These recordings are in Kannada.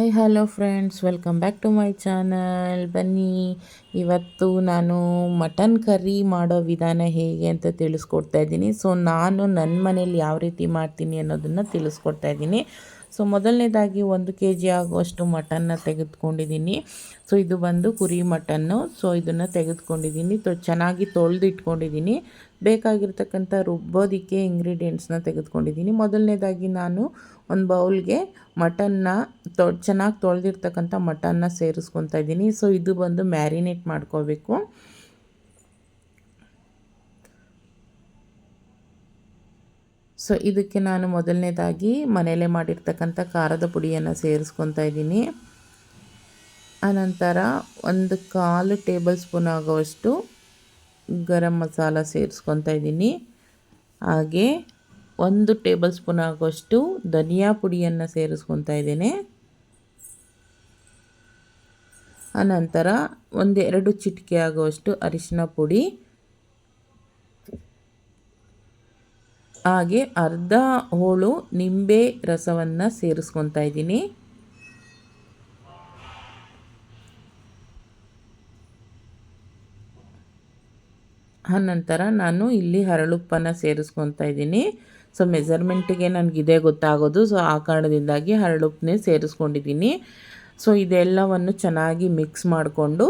Hi hello friends welcome back to my channel ಬನ್ನಿ. ಇವತ್ತು ನಾನು ಮಟನ್ ಕರಿ ಮಾಡೋ ವಿಧಾನ ಹೇಗೆ ಅಂತ ತಿಳಿಸ್ಕೊಡ್ತಾ ಇದ್ದೀನಿ. ಸೊ ನಾನು ನನ್ನ ಮನೇಲಿ ಯಾವ ರೀತಿ ಮಾಡ್ತೀನಿ ಅನ್ನೋದನ್ನು ತಿಳಿಸ್ಕೊಡ್ತಾ ಇದ್ದೀನಿ. ಸೊ ಮೊದಲನೇದಾಗಿ ಒಂದು ಕೆ ಜಿ ಆಗುವಷ್ಟು ಮಟನ್ನ ತೆಗೆದುಕೊಂಡಿದ್ದೀನಿ. ಸೊ ಇದು ಬಂದು ಕುರಿ ಮಟನ್ನು. ಸೊ ಇದನ್ನು ತೆಗೆದುಕೊಂಡಿದ್ದೀನಿ. ತೊ, ಚೆನ್ನಾಗಿ ತೊಳೆದು ಇಟ್ಕೊಂಡಿದ್ದೀನಿ ಬೇಕಾಗಿರ್ತಕ್ಕಂಥ ರುಬ್ಬೋದಕ್ಕೆ ಇಂಗ್ರೀಡಿಯೆಂಟ್ಸ್ನ ತೆಗೆದುಕೊಂಡಿದ್ದೀನಿ. ಮೊದಲನೇದಾಗಿ ನಾನು ಒಂದು ಬೌಲ್ಗೆ ಮಟನ್ನ ತೊ ಚೆನ್ನಾಗಿ ತೊಳೆದಿರ್ತಕ್ಕಂಥ ಮಟನ್ನ ಸೇರಿಸ್ಕೊತಾ ಇದ್ದೀನಿ. ಸೊ ಇದು ಬಂದು ಮ್ಯಾರಿನೇಟ್ ಮಾಡ್ಕೋಬೇಕು. ಸೊ ಇದಕ್ಕೆ ನಾನು ಮೊದಲನೇದಾಗಿ ಮನೆಯಲ್ಲೇ ಮಾಡಿರ್ತಕ್ಕಂಥ ಖಾರದ ಪುಡಿಯನ್ನು ಸೇರಿಸ್ಕೊತಾ ಇದ್ದೀನಿ. ಆನಂತರ ಒಂದು ಕಾಲು ಟೇಬಲ್ ಸ್ಪೂನ್ ಆಗುವಷ್ಟು ಗರಂ ಮಸಾಲ ಸೇರಿಸ್ಕೊತಾ ಇದ್ದೀನಿ. ಹಾಗೆ ಒಂದು ಟೇಬಲ್ ಸ್ಪೂನ್ ಆಗುವಷ್ಟು ಧನಿಯಾ ಪುಡಿಯನ್ನು ಸೇರಿಸ್ಕೊತಾ ಇದ್ದೀನಿ. ಆನಂತರ ಒಂದೆರಡು ಚಿಟಿಕೆ ಆಗುವಷ್ಟು ಅರಿಶಿನ ಪುಡಿ. ಹಾಗೆ ಅರ್ಧ ಹೋಳು ನಿಂಬೆ ರಸವನ್ನು ಸೇರಿಸ್ಕೊತಾ ಇದ್ದೀನಿ. ಆನಂತರ ನಾನು ಇಲ್ಲಿ ಹರಳುಪ್ಪನ್ನು ಸೇರಿಸ್ಕೊತಾ ಇದ್ದೀನಿ. ಸೊ ಮೆಜರ್ಮೆಂಟಿಗೆ ನನಗಿದೆ ಗೊತ್ತಾಗೋದು. ಸೊ ಆ ಕಾರಣದಿಂದಾಗಿ ಹರಳುಪ್ಪನ್ನೇ ಸೇರಿಸ್ಕೊಂಡಿದ್ದೀನಿ. ಸೊ ಇದೆಲ್ಲವನ್ನು ಚೆನ್ನಾಗಿ ಮಿಕ್ಸ್ ಮಾಡಿಕೊಂಡು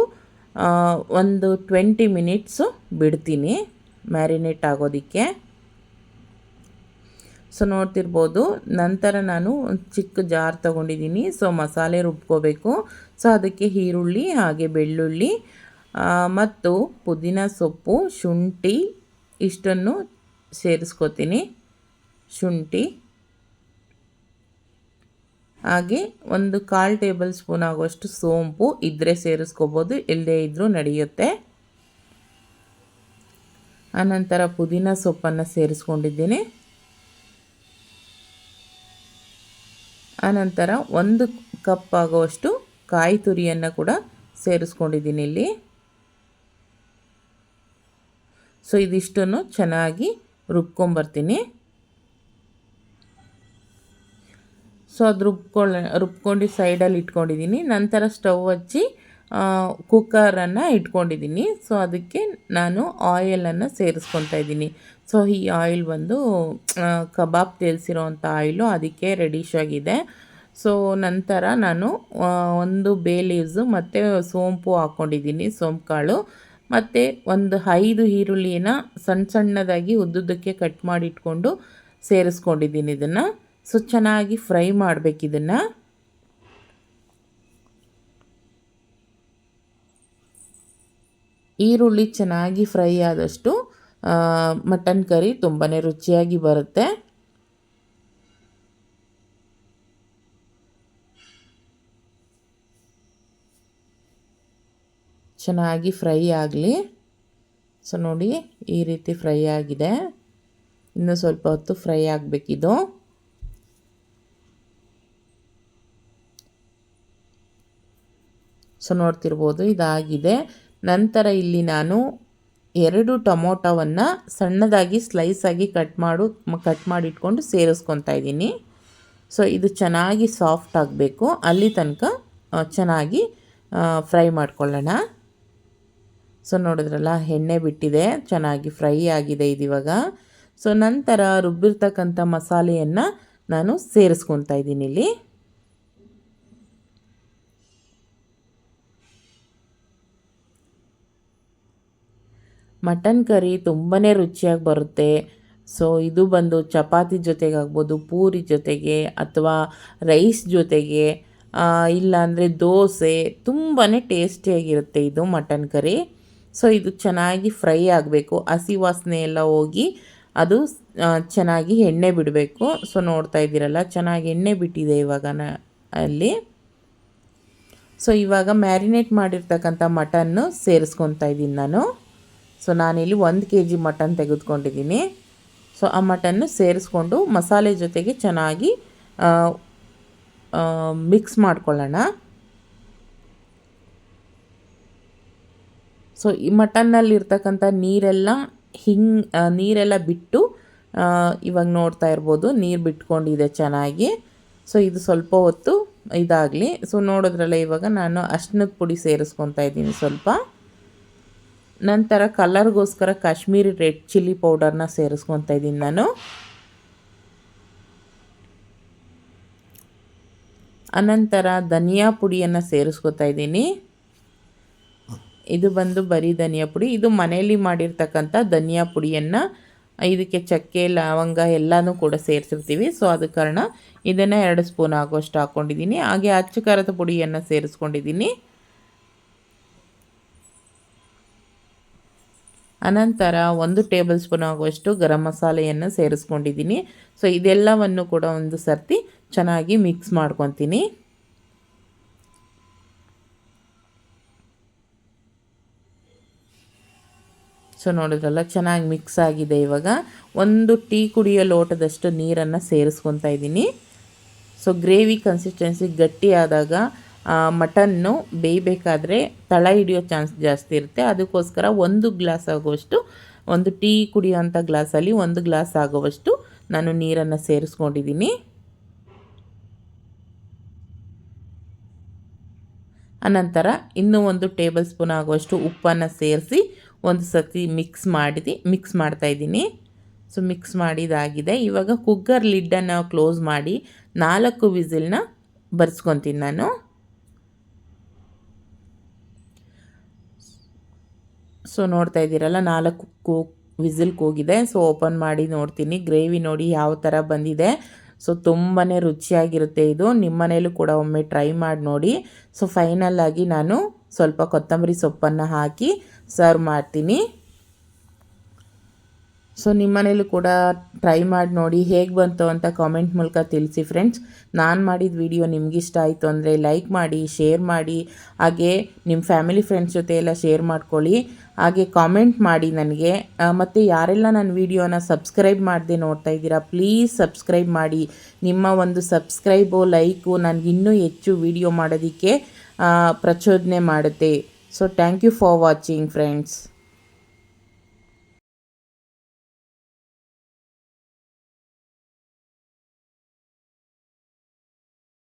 ಒಂದು ಟ್ವೆಂಟಿ ಮಿನಿಟ್ಸು ಬಿಡ್ತೀನಿ. ಮ್ಯಾರಿನೇಟ್ ಆಗೋದಕ್ಕೆ. ಸೊ ನೋಡ್ತಿರ್ಬೋದು, ನಂತರ ನಾನು ಚಿಕ್ಕ ಜಾರ್ ತೊಗೊಂಡಿದ್ದೀನಿ. ಸೊ ಮಸಾಲೆ ರುಬ್ಕೋಬೇಕು. ಸೊ ಅದಕ್ಕೆ ಈರುಳ್ಳಿ, ಹಾಗೆ ಬೆಳ್ಳುಳ್ಳಿ ಮತ್ತು ಪುದೀನ ಸೊಪ್ಪು, ಶುಂಠಿ ಇಷ್ಟನ್ನು ಸೇರಿಸ್ಕೋತೀನಿ. ಶುಂಠಿ. ಹಾಗೆ ಒಂದು ಕಾಲು ಟೇಬಲ್ ಸ್ಪೂನ್ ಆಗುವಷ್ಟು ಸೋಂಪು ಇದ್ದರೆ ಸೇರಿಸ್ಕೋಬೋದು ಇಲ್ಲದೇ ಇದ್ದರೂ ನಡೆಯುತ್ತೆ. ಆನಂತರ ಪುದೀನ ಸೊಪ್ಪನ್ನು ಸೇರಿಸ್ಕೊಂಡಿದ್ದೀನಿ. ಆನಂತರ ಒಂದು ಕಪ್ ಆಗುವಷ್ಟು ಕಾಯಿ ತುರಿಯನ್ನು ಕೂಡ ಸೇರಿಸ್ಕೊಂಡಿದ್ದೀನಿ ಇಲ್ಲಿ. ಸೊ, ಇದಿಷ್ಟನ್ನು ಚೆನ್ನಾಗಿ ರುಬ್ಕೊಂಬರ್ತೀನಿ. ಸೊ, ಅದು ರುಬ್ಕೊಳ್ಳ ರುಬ್ಕೊಂಡು ಸೈಡಲ್ಲಿ ಇಟ್ಕೊಂಡಿದ್ದೀನಿ. ನಂತರ ಸ್ಟವ್ ಹಚ್ಚಿ ಕುಕ್ಕರನ್ನು ಇಟ್ಕೊಂಡಿದ್ದೀನಿ. ಸೊ, ಅದಕ್ಕೆ ನಾನು ಆಯಿಲನ್ನು ಸೇರಿಸ್ಕೊತಾ ಇದ್ದೀನಿ. ಸೊ, ಈ ಆಯಿಲ್ ಬಂದು ಕಬಾಬ್ ತೇಲ್ಸಿರೋವಂಥ ಆಯಿಲು ಅದಕ್ಕೆ ರೆಡಿಶ್ ಆಗಿದೆ. ಸೊ, ನಂತರ ನಾನು ಒಂದು ಬೇ ಲೀವ್ಸು ಮತ್ತು ಸೋಂಪು ಹಾಕ್ಕೊಂಡಿದ್ದೀನಿ ಸೋಂಪು ಕಾಳು ಮತ್ತು ಒಂದು ಐದು ಈರುಳ್ಳಿನ ಸಣ್ಣ ಸಣ್ಣದಾಗಿ ಉದ್ದುದ್ದಕ್ಕೆ ಕಟ್ ಮಾಡಿಟ್ಕೊಂಡು ಸೇರಿಸ್ಕೊಂಡಿದ್ದೀನಿ ಇದನ್ನು. ಸೊ, ಚೆನ್ನಾಗಿ ಫ್ರೈ ಮಾಡಬೇಕು ಇದನ್ನು. ಈರುಳ್ಳಿ ಚೆನ್ನಾಗಿ ಫ್ರೈ ಆದಷ್ಟು ಮಟನ್ ಕರಿ ತುಂಬಾ ರುಚಿಯಾಗಿ ಬರುತ್ತೆ. ಚೆನ್ನಾಗಿ ಫ್ರೈ ಆಗಲಿ. ಸೊ, ನೋಡಿ, ಈ ರೀತಿ ಫ್ರೈ ಆಗಿದೆ. ಇನ್ನು ಸ್ವಲ್ಪ ಹೊತ್ತು ಫ್ರೈ ಆಗಬೇಕಿದು. ಸೊ, ನೋಡ್ತಿರ್ಬೋದು ಇದಾಗಿದೆ. ನಂತರ ಇಲ್ಲಿ ನಾನು ಎರಡು ಟೊಮೊಟೊವನ್ನು ಸಣ್ಣದಾಗಿ ಸ್ಲೈಸಾಗಿ ಕಟ್ ಮಾಡು ಕಟ್ ಮಾಡಿಟ್ಕೊಂಡು ಸೇರಿಸ್ಕೊತಾ ಇದ್ದೀನಿ. ಸೊ ಇದು ಚೆನ್ನಾಗಿ ಸಾಫ್ಟ್ ಆಗಬೇಕು. ಅಲ್ಲಿ ತನಕ ಚೆನ್ನಾಗಿ ಫ್ರೈ ಮಾಡ್ಕೊಳ್ಳೋಣ. ಸೊ ನೋಡಿದ್ರಲ್ಲ, ಎಣ್ಣೆ ಬಿಟ್ಟಿದೆ, ಚೆನ್ನಾಗಿ ಫ್ರೈ ಆಗಿದೆ ಇದಿವಾಗ. ಸೊ ನಂತರ ರುಬ್ಬಿರ್ತಕ್ಕಂಥ ಮಸಾಲೆಯನ್ನು ನಾನು ಸೇರಿಸ್ಕೊತಾ ಇದ್ದೀನಿ ಇಲ್ಲಿ. ಮಟನ್ ಕರಿ ತುಂಬಾ ರುಚಿಯಾಗಿ ಬರುತ್ತೆ. ಸೊ ಇದು ಬಂದು ಚಪಾತಿ ಜೊತೆಗಾಗ್ಬೋದು, ಪೂರಿ ಜೊತೆಗೆ ಅಥವಾ ರೈಸ್ ಜೊತೆಗೆ ಇಲ್ಲಾಂದರೆ ದೋಸೆ ತುಂಬಾ ಟೇಸ್ಟಿಯಾಗಿರುತ್ತೆ ಇದು ಮಟನ್ ಕರಿ. ಸೊ ಇದು ಚೆನ್ನಾಗಿ ಫ್ರೈ ಆಗಬೇಕು. ಹಸಿ ವಾಸನೆ ಎಲ್ಲ ಹೋಗಿ ಅದು ಚೆನ್ನಾಗಿ ಎಣ್ಣೆ ಬಿಡಬೇಕು. ಸೊ ನೋಡ್ತಾ ಇದ್ದೀರಲ್ಲ, ಚೆನ್ನಾಗಿ ಎಣ್ಣೆ ಬಿಟ್ಟಿದೆ ಇವಾಗ ಅಲ್ಲಿ. ಸೊ ಇವಾಗ ಮ್ಯಾರಿನೇಟ್ ಮಾಡಿರ್ತಕ್ಕಂಥ ಮಟನ್ನು ಸೇರಿಸ್ಕೊತಾ ಇದ್ದೀನಿ ನಾನು. ಸೊ ನಾನಿಲ್ಲಿ ಒಂದು ಕೆ ಜಿ ಮಟನ್ ತೆಗೆದುಕೊಂಡಿದ್ದೀನಿ. ಸೊ ಆ ಮಟನ್ನು ಸೇರಿಸ್ಕೊಂಡು ಮಸಾಲೆ ಜೊತೆಗೆ ಚೆನ್ನಾಗಿ ಮಿಕ್ಸ್ ಮಾಡ್ಕೊಳ್ಳೋಣ. ಸೊ ಈ ಮಟನ್ನಲ್ಲಿರ್ತಕ್ಕಂಥ ನೀರೆಲ್ಲ ಹಿಂಗೆ ನೀರೆಲ್ಲ ಬಿಟ್ಟು ಇವಾಗ ನೋಡ್ತಾ ಇರ್ಬೋದು. ನೀರು ಬಿಟ್ಕೊಂಡಿದೆ ಚೆನ್ನಾಗಿ. ಸೊ ಇದು ಸ್ವಲ್ಪ ಹೊತ್ತು ಇದಾಗಲಿ. ಸೊ ನೋಡಿದ್ರಲ್ಲ ಇವಾಗ ನಾನು ಅರ್ಶಿನದ ಪುಡಿ ಸೇರಿಸ್ಕೊತಾ ಇದ್ದೀನಿ ಸ್ವಲ್ಪ. ನಂತರ ಕಲರ್ಗೋಸ್ಕರ ಕಾಶ್ಮೀರಿ ರೆಡ್ ಚಿಲ್ಲಿ ಪೌಡರ್ನ ಸೇರಿಸ್ಕೊತಾ ಇದ್ದೀನಿ ನಾನು. ಅನಂತರ ಧನಿಯಾ ಪುಡಿಯನ್ನು ಸೇರಿಸ್ಕೊತಾ ಇದ್ದೀನಿ. ಇದು ಬಂದು ಬರೀ ಧನಿಯಾ ಪುಡಿ. ಇದು ಮನೆಯಲ್ಲಿ ಮಾಡಿರ್ತಕ್ಕಂಥ ಧನಿಯಾ ಪುಡಿಯನ್ನು ಇದಕ್ಕೆ ಚಕ್ಕೆ, ಲವಂಗ ಎಲ್ಲನೂ ಕೂಡ ಸೇರಿಸಿರ್ತೀವಿ. ಸೊ ಅದ ಕಾರಣ ಇದನ್ನು ಎರಡು ಸ್ಪೂನ್ ಆಗುವಷ್ಟು ಹಾಕ್ಕೊಂಡಿದ್ದೀನಿ ಹಾಗೆ ಅಚ್ಚು ಖಾರದ ಪುಡಿಯನ್ನು ಸೇರಿಸ್ಕೊಂಡಿದ್ದೀನಿ. ಅನಂತರ ಒಂದು ಟೇಬಲ್ ಸ್ಪೂನ್ ಆಗುವಷ್ಟು ಗರಂ ಮಸಾಲೆಯನ್ನು ಸೇರಿಸ್ಕೊಂಡಿದ್ದೀನಿ. ಸೊ ಇದೆಲ್ಲವನ್ನು ಕೂಡ ಒಂದು ಸರ್ತಿ ಚೆನ್ನಾಗಿ ಮಿಕ್ಸ್ ಮಾಡ್ಕೊತೀನಿ. ಸೊ ನೋಡಿದ್ರಲ್ಲ, ಚೆನ್ನಾಗಿ ಮಿಕ್ಸ್ ಆಗಿದೆ ಇವಾಗ. ಒಂದು ಟೀ ಕುಡಿಯೋ ಲೋಟದಷ್ಟು ನೀರನ್ನು ಸೇರಿಸ್ಕೊತಾ ಇದ್ದೀನಿ. ಸೊ ಗ್ರೇವಿ ಕನ್ಸಿಸ್ಟೆನ್ಸಿ ಗಟ್ಟಿ ಆದಾಗ ಮಟನ್ನು ಬೇಯಬೇಕಾದ್ರೆ ತಳ ಹಿಡಿಯೋ ಚಾನ್ಸ್ ಜಾಸ್ತಿ ಇರುತ್ತೆ. ಅದಕ್ಕೋಸ್ಕರ ಒಂದು ಗ್ಲಾಸ್ ಆಗುವಷ್ಟು, ಒಂದು ಟೀ ಕುಡಿಯೋಂಥ ಗ್ಲಾಸಲ್ಲಿ ಒಂದು ಗ್ಲಾಸ್ ಆಗುವಷ್ಟು ನಾನು ನೀರನ್ನು ಸೇರಿಸ್ಕೊಂಡಿದ್ದೀನಿ. ಅನಂತರ ಇನ್ನೂ ಒಂದು ಟೇಬಲ್ ಸ್ಪೂನ್ ಆಗುವಷ್ಟು ಉಪ್ಪನ್ನು ಸೇರಿಸಿ ಒಂದು ಸತಿ ಮಿಕ್ಸ್ ಮಾಡಿದಿ, ಮಿಕ್ಸ್ ಮಾಡ್ತಾಯಿದ್ದೀನಿ ಸೊ, ಮಿಕ್ಸ್ ಮಾಡಿದಾಗಿದೆ. ಇವಾಗ ಕುಕ್ಕರ್ ಲಿಡ್ಡನ್ನು ಕ್ಲೋಸ್ ಮಾಡಿ ನಾಲ್ಕು ವಿಸಿಲ್ನ ಬರ್ಸ್ಕೊತೀನಿ ನಾನು. ಸೊ ನೋಡ್ತಾ ಇದ್ದೀರಲ್ಲ, ನಾಲ್ಕು ಕೂ, ವಿಸಿಲ್ ಕೂಗಿದೆ. ಸೊ ಓಪನ್ ಮಾಡಿ ನೋಡ್ತೀನಿ. ಗ್ರೇವಿ ನೋಡಿ ಯಾವ ಥರ ಬಂದಿದೆ. ಸೊ ತುಂಬಾ ರುಚಿಯಾಗಿರುತ್ತೆ ಇದು. ನಿಮ್ಮನೇಲೂ ಕೂಡ ಒಮ್ಮೆ ಟ್ರೈ ಮಾಡಿ ನೋಡಿ. ಸೊ ಫೈನಲ್ಲಾಗಿ ನಾನು ಸ್ವಲ್ಪ ಕೊತ್ತಂಬರಿ ಸೊಪ್ಪನ್ನು ಹಾಕಿ ಸರ್ವ್ ಮಾಡ್ತೀನಿ. ಸೊ ನಿಮ್ಮನೇಲೂ ಕೂಡ ಟ್ರೈ ಮಾಡಿ ನೋಡಿ. ಹೇಗೆ ಬಂತು ಅಂತ ಕಾಮೆಂಟ್ ಮೂಲಕ ತಿಳಿಸಿ ಫ್ರೆಂಡ್ಸ್. ನಾನು ಮಾಡಿದ ವಿಡಿಯೋ ನಿಮಗಿಷ್ಟ ಆಯಿತು ಅಂದರೆ ಲೈಕ್ ಮಾಡಿ, ಶೇರ್ ಮಾಡಿ. ಹಾಗೆ ನಿಮ್ಮ ಫ್ಯಾಮಿಲಿ ಫ್ರೆಂಡ್ಸ್ ಜೊತೆ ಎಲ್ಲ ಶೇರ್ ಮಾಡ್ಕೊಳ್ಳಿ. ಹಾಗೆ ಕಾಮೆಂಟ್ ಮಾಡಿ ನನಗೆ. ಮತ್ತು ಯಾರೆಲ್ಲ ನನ್ನ ವಿಡಿಯೋನ ಸಬ್ಸ್ಕ್ರೈಬ್ ಮಾಡದೆ ನೋಡ್ತಾ ಇದ್ದೀರಾ ಪ್ಲೀಸ್ ಸಬ್ಸ್ಕ್ರೈಬ್ ಮಾಡಿ. ನಿಮ್ಮ ಒಂದು ಸಬ್ಸ್ಕ್ರೈಬು ಲೈಕು ನನಗೆ ಇನ್ನೂ ಹೆಚ್ಚು ವಿಡಿಯೋ ಮಾಡೋದಕ್ಕೆ ಪ್ರಚೋದನೆ ಮಾಡುತ್ತೆ. So thank you for watching friends